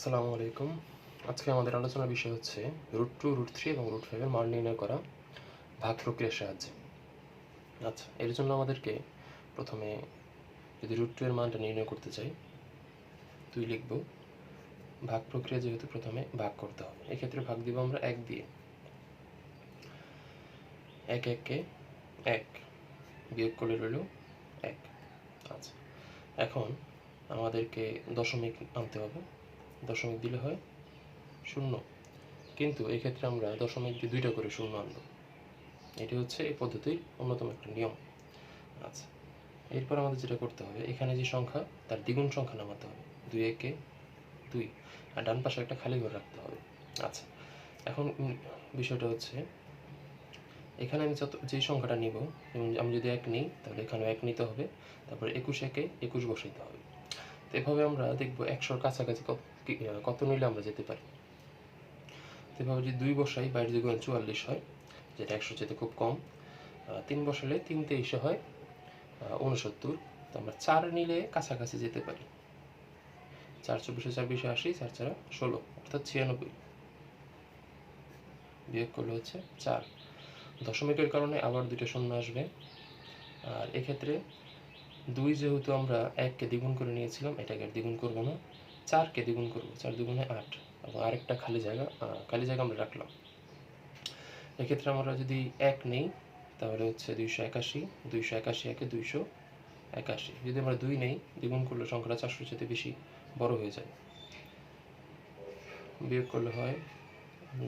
আসসালামু আলাইকুম। আজকে আমাদের আলোচনার বিষয় হচ্ছে রুট টু রুট থ্রি এবং রুট ফাইভের মান নির্ণয় করা ভাগ প্রক্রিয়ার সাহায্যে। আচ্ছা এর জন্য আমাদেরকে প্রথমে যদি রুট টু এর মানটা নির্ণয় করতে চাই তুই লিখব। ভাগ প্রক্রিয়া যেহেতু প্রথমে ভাগ করতে হবে, এক্ষেত্রে ভাগ দিব আমরা এক দিয়ে। এক এককে এক বিয়োগ করে রইল এক। আচ্ছা এখন আমাদেরকে দশমিক আনতে হবে। দশমিক দিলে হয় শূন্য। কিন্তু এই ক্ষেত্রে আমরা দশমিক দিয়ে দুইটা করে শূন্য আনব। এটি হচ্ছে এই পদ্ধতির অন্যতম একটা নিয়ম। আচ্ছা এরপর আমাদের যেটা করতে হবে, এখানে যে সংখ্যা, তার দ্বিগুণ সংখ্যা নামাতে হবে। দুই একে দুই। আর ডান পাশে একটা খালি ঘর রাখতে হবে। আচ্ছা এখন বিষয়টা হচ্ছে, এখানে আমি যত যেই সংখ্যাটা নিব আমি যদি এক নিই, তাহলে এখানেও এক নিতে হবে। তারপরে একুশ একে একুশ বসাইতে হবে। তো এভাবে আমরা দেখব একশোর কাছাকাছি কত নিলে আমরা যেতে পারি। এভাবে যদি দুই বসাই, বাইরে দুগুণ চুয়াল্লিশ হয়, যেটা একশো যেতে খুব কম তিন বসালে তিন তেইশে হয় উনসত্তর তো আমরা চার নিলে কাছাকাছি যেতে পারি। চার চব্বিশে চার বিশে আশি, চার চারা ষোলো, অর্থাৎ ছিয়ানব্বই। বিয়োগ করলে হচ্ছে চার। দশমিকের কারণে আবার দুটো শূন্য আসবে। আর এক্ষেত্রে দুই যেহেতু আমরা এককে দ্বিগুণ করে নিয়েছিলাম, এটাকে আর দ্বিগুণ করব না, চারকে দ্বিগুণ করব, চার দ্বিগুণে আট, এবং আরেকটা খালি জায়গা খালি জায়গা আমরা রাখলাম। এক্ষেত্রে আমরা যদি এক নেই, তাহলে হচ্ছে দুইশো একাশি দুইশো একাশি একে দুইশো একাশি। যদি আমরা দুই নেই, দ্বিগুণ করলে সংখ্যাটা চারশোর চেয়ে বেশি বড় হয়ে যায়। বিয়োগ করলে হয়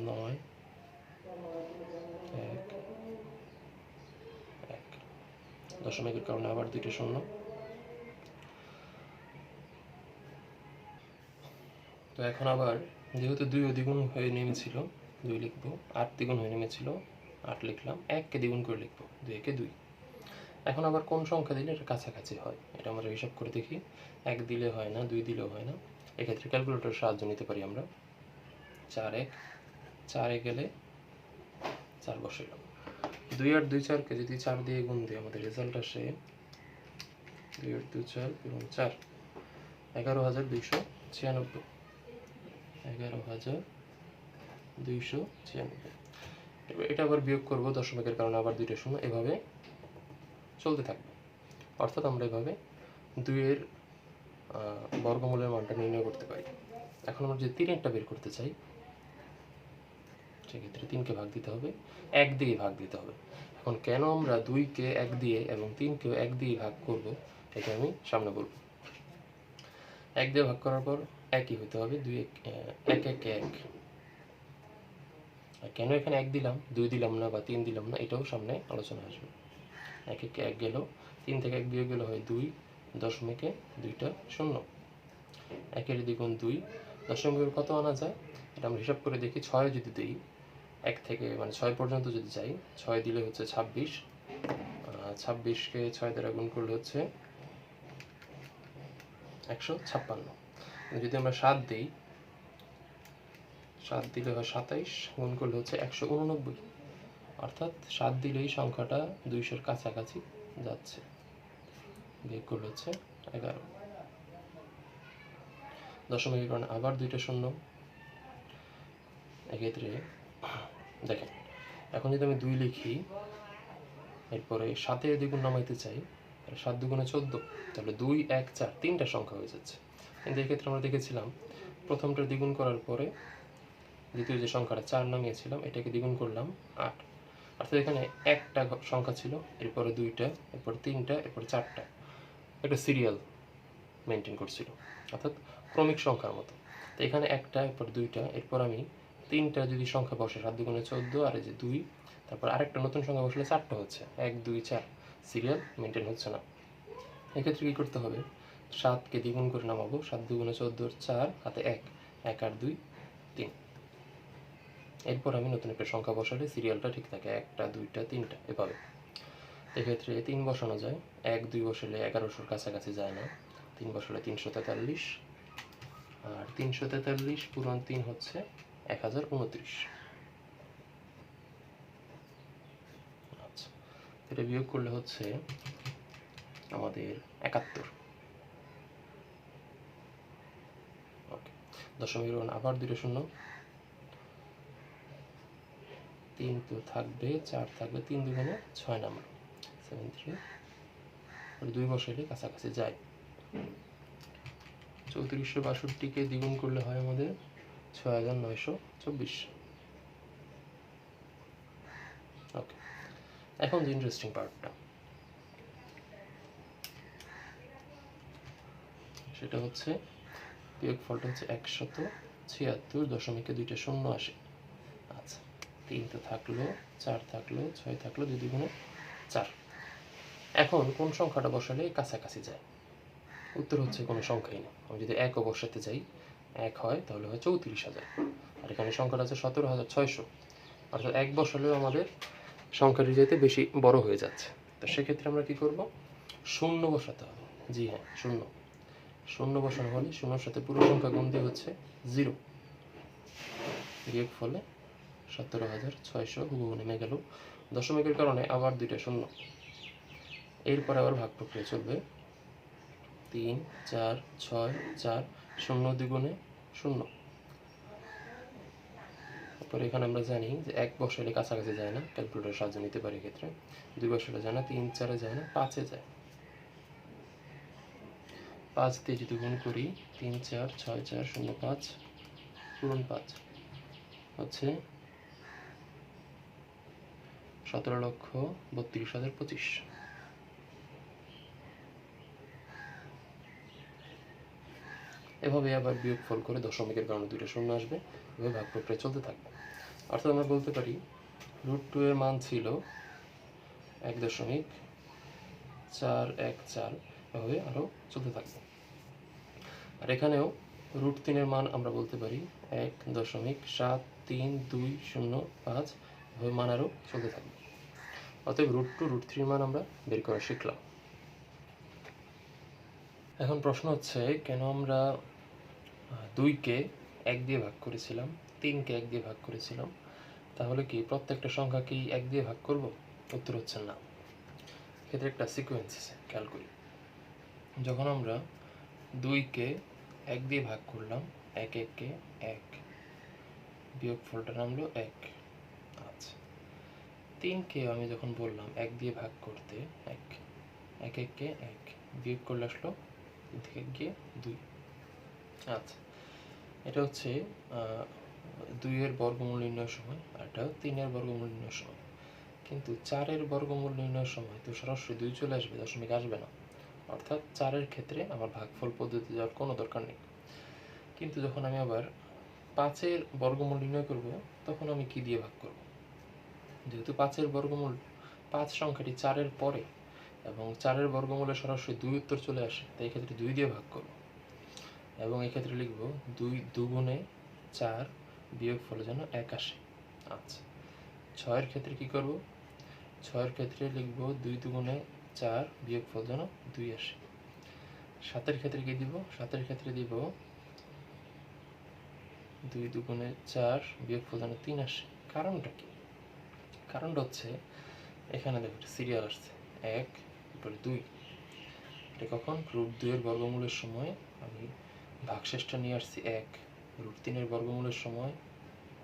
নয় এক এক দশমিকের কারণে আবার দুইটা শূন্য। তো এখন আবার যেহেতু দুই দ্বিগুণ হয়ে নেমেছিল, দুই লিখব, আট দ্বিগুণ হয়ে নেমেছিল, আট লিখলাম, এককে দ্বিগুণ করে লিখব, দুই একে দুই। এখন আবার কোন সংখ্যা দিলে এটা কাছাকাছি হয়? এটা আমরা হিসাব করে দেখি। এক দিলে হয় না, দুই দিলেও হয় না। এক্ষেত্রে ক্যালকুলেটর সাহায্য নিতে পারি আমরা। চার এক, চারে গেলে চার বসাইলাম। দুই আর দুই চারকে যদি চার দিয়ে গুণ দিই, আমাদের রেজাল্ট আসে দুই আর দুই চার এবং চার। এগারো হাজার দুইশো ছিয়ানব্বই। এগারো হাজার দুইশো ছিয়ানব্বই। এটা আবার বিয়োগ করব দশমিকের কারণে আবার দুইটা শূন্য এভাবে চলতে থাকবে। অর্থাৎ আমরা এভাবে দুইয়ের বর্গমূলের মানটা নির্ণয় করতে পারি। এখন আমরা যদি তিনেরটা বের করতে চাই সেক্ষেত্রে তিনকে ভাগ দিতে হবে এক দিয়ে ভাগ দিতে হবে। এখন কেন আমরা দুইকে এক দিয়ে এবং তিনকেও এক দিয়ে ভাগ করব, এটা আমি সামনে বলব। এক দিয়ে ভাগ করার পর একই হতে হবে, দুই এক এক এক এক। কেন এখানে এক দিলাম? দুই দিলাম না বা তিন দিলাম না, এটাও সামনে আলোচনা আসবে। এক এক এক গেল, তিন থেকে এক বিয়োগ গেল হয় দুই, দশমিকে দুইটা শূন্য। একের দ্বিগুণ দুই, দশমিকের কত আনা যায়? এটা আমরা হিসাব করে দেখি, ছয় যদি দিই এক থেকে মানে ছয় পর্যন্ত যদি যাই, ছয় দিলে হচ্ছে ছাব্বিশ। ছাব্বিশকে ছয় দ্বারা গুণ করলে হচ্ছে একশো ছাপ্পান্ন। যদি আমরা সাত দিই, সাত দিলে হয় সাতাইশ, গুণ করলে হচ্ছে একশো উননব্বই। অর্থাৎ সাত দিলেই সংখ্যাটা দুইশোর কাছাকাছি যাচ্ছে। বিয়োগ করলে হচ্ছে এগারো। দশমিকের কারণে আবার দুইটা শূন্য। এক্ষেত্রে দেখেন, এখন যদি আমি দুই লিখি, এরপরে সাতে দ্বিগুণ নামাইতে চাই সাত দুগুণে চোদ্দ, তাহলে দুই, এক, চার, তিনটা সংখ্যা হয়ে যাচ্ছে। কিন্তু এক্ষেত্রে আমরা দেখেছিলাম, প্রথমটা দ্বিগুণ করার পরে দ্বিতীয় যে সংখ্যাটা চার নামিয়েছিলাম, এটাকে দ্বিগুণ করলাম আট। অর্থাৎ এখানে একটা সংখ্যা ছিল, এরপরে দুইটা, এরপর তিনটা, এরপর চারটা। একটা সিরিয়াল মেনটেন করছিল, অর্থাৎ ক্রমিক সংখ্যার মতো। তো এখানে একটা, এরপর দুইটা, এরপর আমি তিনটা যদি সংখ্যা বসে, সাত দুগুণে চোদ্দ আর এই যে দুই, তারপর আরেকটা নতুন সংখ্যা বসলে চারটা হচ্ছে। এক, দুই, চার। সিরিয়াল মেনটেন হচ্ছে না। এক্ষেত্রে কী করতে হবে? সাতকে দ্বিগুণ করে নামাবো। সাত দুগুণে চোদ্দোর চার, হাতে এক। এক আর দুই, তিন। এরপর আমি নতুন একটা সংখ্যা বসালে সিরিয়ালটা ঠিক থাকে। একটা, দুইটা, তিনটা, এভাবে। এক্ষেত্রে তিন বসানো যায়। এক, দুই বসালে এগারোশোর কাছাকাছি যায় না। তিন বসালে তিনশো তেতাল্লিশ। আর তিনশো তেতাল্লিশ পূরণ তিন হচ্ছে এক হাজার উনত্রিশ। আচ্ছা বিয়োগ করলে হচ্ছে আমাদের একাত্তর। ওয়ান, আবার দুটো শূন্য। তিন তো থাকবে, চার থাকবে, তিন দুগুণে ছয় নাম্বার। সেভেন থ্রি দুই বছরে কাছাকাছি যায়। চৌত্রিশশো বাষট্টিকে দ্বিগুণ করলে হয় আমাদের ছয় হাজার চব্বিশ। এখন ইন্টারেস্টিং পার্টটা সেটা হচ্ছে, বিয়োগ ফলটা হচ্ছে একশত ছিয়াত্তর দশমিকে দুইটা শূন্য আসে আচ্ছা তিন তো থাকল, চার থাকল, ছয় থাকল, দুই দুগুণে চার। এখন কোন সংখ্যাটা বসালে কাছাকাছি যায়? উত্তর হচ্ছে কোনো সংখ্যাই না। আমি যদি একও বসাতে যাই এক হয়, তাহলে হয় চৌত্রিশ হাজার। আর এখানে সংখ্যাটা আছে সতেরো হাজার ছয়শো। অর্থাৎ এক বসালেও আমাদের সংখ্যাটি যেতে বেশি বড় হয়ে যাচ্ছে, তো সেক্ষেত্রে আমরা কি করব? শূন্য বসাতে হবে। জি হ্যাঁ শূন্য। শূন্য বসানো হলে শূন্যর সাথে পুরো সংখ্যা গুণ দিয়ে হচ্ছে জিরো। বিয়োগ ফলে সতেরো হাজার ছয়শো হুবহু নেমে গেল দশমিকের কারণে আবার দুইটা শূন্য। এরপরে আবার ভাগ প্রক্রিয়া চলবে। তিন, চার, ছয়, চার শূন্য দ্বিগুণে শূন্য। তারপরে এখানে আমরা জানি যে এক বসালে কাছাকাছি যায় না ক্যালকুলেটর সাহায্য নিতে পারি এক্ষেত্রে। দুই বসালে যায় না, তিন চারে যায় না, পাঁচে যায়। পাঁচ দিয়ে যদি গুণ করি, তিন চার, ছয় চার, শূন্য পাঁচ, পূরণ পাঁচ। হচ্ছে সতেরো লক্ষ বত্রিশ হাজার পঁচিশ। এভাবে আবার বিয়োগ ফল করে দশমিকের কারণে দুইটা শূন্য আসবে, এভাবে ভাগ প্রক্রিয়া চলতে থাকবে। অর্থাৎ আমরা বলতে পারি রুট টু এর মান ছিল এক দশমিক চার এক চার, এভাবে আরও চলতে থাকবে। আর এখানেও রুট তিনের মান আমরা বলতে পারি এক দশমিক সাত তিন দুই শূন্য পাঁচ, এভাবে মান আরও চলতে থাকবে। অতএব রুট টু রুট থ্রির মান আমরা বের করা শিখলাম। এখন প্রশ্ন হচ্ছে, কেন আমরা দুইকে এক দিয়ে ভাগ করেছিলাম, তিনকে এক দিয়ে ভাগ করেছিলাম। তাহলে কি প্রত্যেকটা সংখ্যাকেই এক দিয়ে ভাগ করব? উত্তর হচ্ছে না। ক্ষেত্রে একটা সিকোয়েন্স আছে, খেয়াল করি। যখন আমরা দুইকে এক দিয়ে ভাগ করলাম, এক এককে এক বিয়োগ ফলটা নামলো এক। আচ্ছা। তিনকে আমি যখন বললাম এক দিয়ে ভাগ করতে, এক এক এককে এক বিয়োগ করলে আসলো থেকে গিয়ে দুই। আচ্ছা। এটা হচ্ছে দুইয়ের বর্গমূল নির্ণয়ের সময়, আর এটা তিনের বর্গমূল নির্ণয়ের সময়। কিন্তু চারের বর্গমূল নির্ণয়ের সময় তো সরাসরি দুই চলে আসবে, দশমিক আসবে না। অর্থাৎ চারের ক্ষেত্রে আমার ভাগফল পদ্ধতি যাওয়ার কোনো দরকার নেই। কিন্তু যখন আমি আবার পাঁচের বর্গমূল নির্ণয় করব, তখন আমি কি দিয়ে ভাগ করব? যেহেতু পাঁচের বর্গমূল, পাঁচ সংখ্যাটি চারের পরে, এবং চারের বর্গমূলে সরাসরি দুই উত্তর চলে আসে, তাই এক্ষেত্রে দুই দিয়ে ভাগ করব। এবং এক্ষেত্রে লিখব দুই দুগুণে চার বিয়োগ ফলে যেন এক আসে। আচ্ছা। ছয়ের ক্ষেত্রে কি করব? ছয়ের ক্ষেত্রে লিখব দুই দুগুণে চার বিয়োগ ফল যেন দুই আসে। সাতের ক্ষেত্রে কি দিব? সাতের ক্ষেত্রে দিব দুই দুগুণে চার বিয়োগ ফল যেন তিন আসে। কারণটা কি? কারণটা হচ্ছে, এখানে দেখো সিরিয়াল আসছে। এক দুই। এটা কখন? রুট দুইয়ের বর্গমূলের সময় আমি ভাগশেষটা নিয়ে আসছি এক, রুট তিনের বর্গমূলের সময়,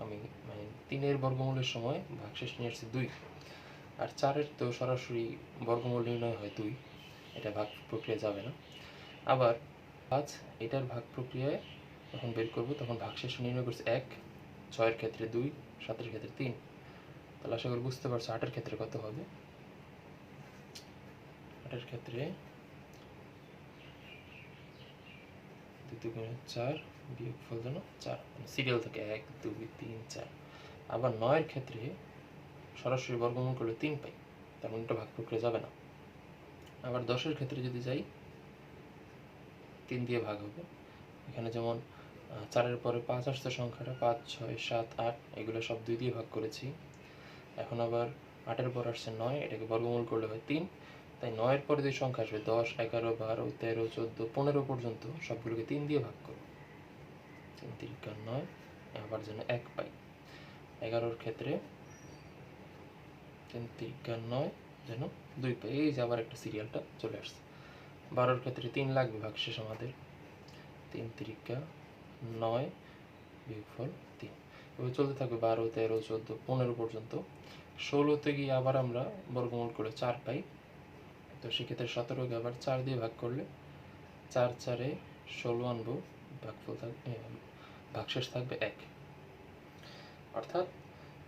আমি মানে তিনের বর্গমূলের সময় ভাগশেষ নিয়ে আসছি দুই। আর চারের তো সরাসরি বর্গমূল নির্ণয় হয় দুই, এটা ভাগ প্রক্রিয়া যাবে না। আবার পাঁচ, এটার ভাগ প্রক্রিয়ায় যখন বের করব, তখন ভাগশেষ নির্ণয় করছে এক, ছয়ের ক্ষেত্রে দুই, সাতের ক্ষেত্রে তিন। তাহলে আশা করি বুঝতে পারছ, আটের ক্ষেত্রে কত হবে? আটের ক্ষেত্রে দুই দুই, তিন আবার নয়ের ক্ষেত্রে সরাসরি বর্গমূল করলে তিন পাই একটা ভাগ প্রক্রিয়া যাবে না। আবার দশের ক্ষেত্রে যদি যাই, তিন দিয়ে ভাগ হবে। এখানে যেমন চারের পরে পাঁচ আসছে সংখ্যাটা, পাঁচ, ছয়, সাত, আট, এগুলো সব দুই দিয়ে ভাগ করেছি। এখন আবার আটের পর আসছে নয়, এটাকে বর্গমূল করলে হয় তিন। তাই নয়ের পরে যে সংখ্যা আসবে দশ, এগারো, বারো, তেরো, চোদ্দ, পনেরো পর্যন্ত সবগুলোকে তিন দিয়ে ভাগ করব তিন তিরিকা নয় আবার যেন এক পাই। এগারোর ক্ষেত্রে তিন তিরিকা নয় যেন দুই পাই। এই যে আবার একটা সিরিয়ালটা চলে আসছে। বারোর ক্ষেত্রে তিন লাগবে ভাগশেষ আমাদের। তিন তিরিকা নয় বিয়োগফল তিন। এবার চলতে থাকবে বারো, তেরো, চোদ্দ, পনেরো পর্যন্ত। ষোলোতে গিয়ে আবার আমরা বর্গমূল করে চার পাই। তো সেক্ষেত্রে সতেরোকে আবার চার দিয়ে ভাগ করলে চার চারে ষোলো আনব, ভাগফল থাকবে ভাগশেষ থাকবে এক। অর্থাৎ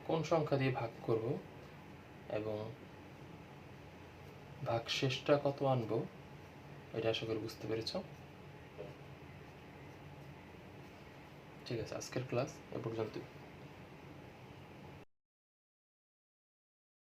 কোন সংখ্যা দিয়ে ভাগ করব এবং ভাগশেষটা কত আনব, এটা আশা করি বুঝতে পেরেছ। ঠিক আছে, আজকের ক্লাস এ পর্যন্তই।